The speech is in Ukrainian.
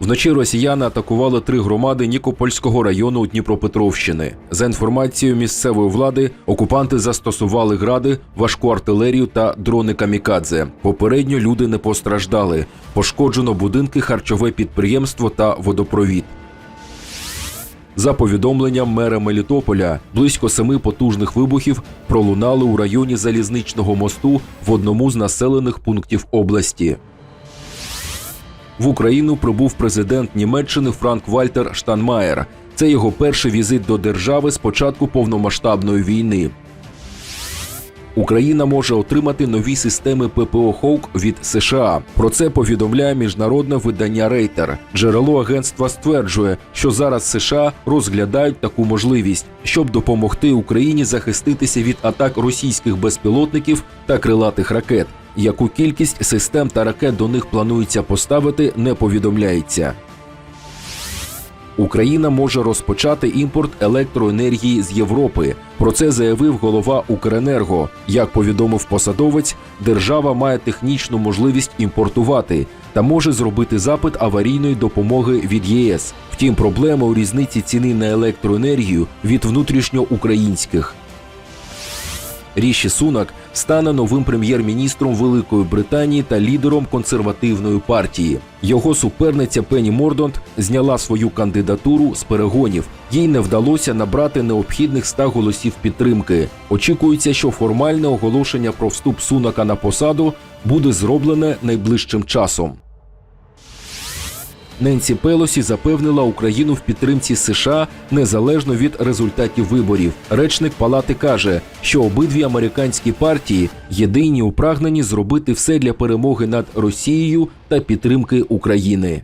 Вночі росіяни атакували три громади Нікопольського району Дніпропетровщини. За інформацією місцевої влади, окупанти застосували гради, важку артилерію та дрони камікадзе. Попередньо люди не постраждали. Пошкоджено будинки, харчове підприємство та водопровід. За повідомленням мера Мелітополя, близько семи потужних вибухів пролунали у районі залізничного мосту в одному з населених пунктів області. В Україну прибув президент Німеччини Франк Вальтер Штанмаєр. Це його перший візит до держави з початку повномасштабної війни. Україна може отримати нові системи ППО «Хоук» від США. Про це повідомляє міжнародне видання Рейтер. Джерело агентства стверджує, що зараз США розглядають таку можливість, щоб допомогти Україні захиститися від атак російських безпілотників та крилатих ракет. Яку кількість систем та ракет до них планується поставити, не повідомляється. Україна може розпочати імпорт електроенергії з Європи. Про це заявив голова Укренерго. Як повідомив посадовець, держава має технічну можливість імпортувати та може зробити запит аварійної допомоги від ЄС. Втім, проблема у різниці ціни на електроенергію від внутрішньоукраїнських. Ріші Сунак стане новим прем'єр-міністром Великої Британії та лідером консервативної партії. Його суперниця Пенні Мордонт зняла свою кандидатуру з перегонів. Їй не вдалося набрати необхідних 100 голосів підтримки. Очікується, що формальне оголошення про вступ Сунака на посаду буде зроблене найближчим часом. Ненсі Пелосі запевнила Україну в підтримці США незалежно від результатів виборів. Речник палати каже, що обидві американські партії єдині у прагненні зробити все для перемоги над Росією та підтримки України.